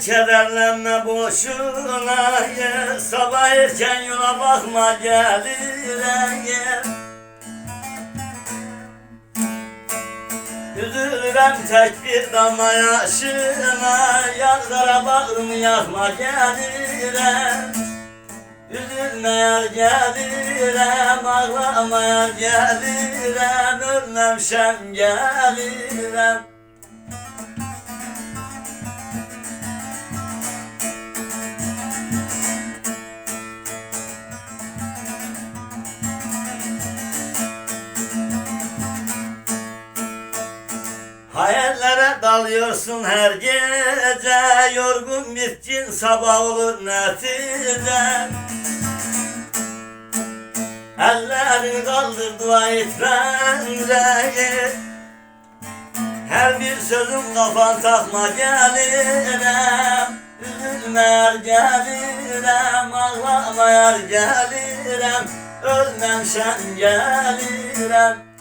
kederlenme boşuna ye. Sabah erken yola bakma gelire Üzülürem tek bir damla yaşına. Yanlara bağrımı yakma gelirem Üzülmeye gelirem Ağlamaya gelirem Ölmem şem gelirem Dalıyorsun her gece Yorgun bitkin sabah olur netice. Ellerini kaldır dua et bence Her bir sözüm kafan takma gelirem Üzülme gelirem Ağlama yar gelirem Ölmem şen gelirem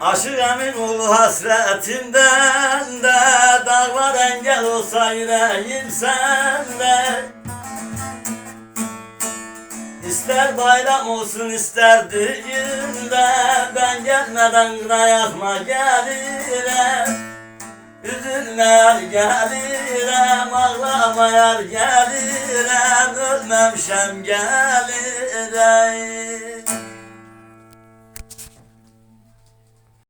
Aşık emin ol hasretinden de Dağlar engel olsa yüreğim sende. İster bayram olsun ister düğünde Ben gelmeden kına yakma gelirem Üzülme yar gelirem Ağlama yar gelirem Ölmem şem gelirem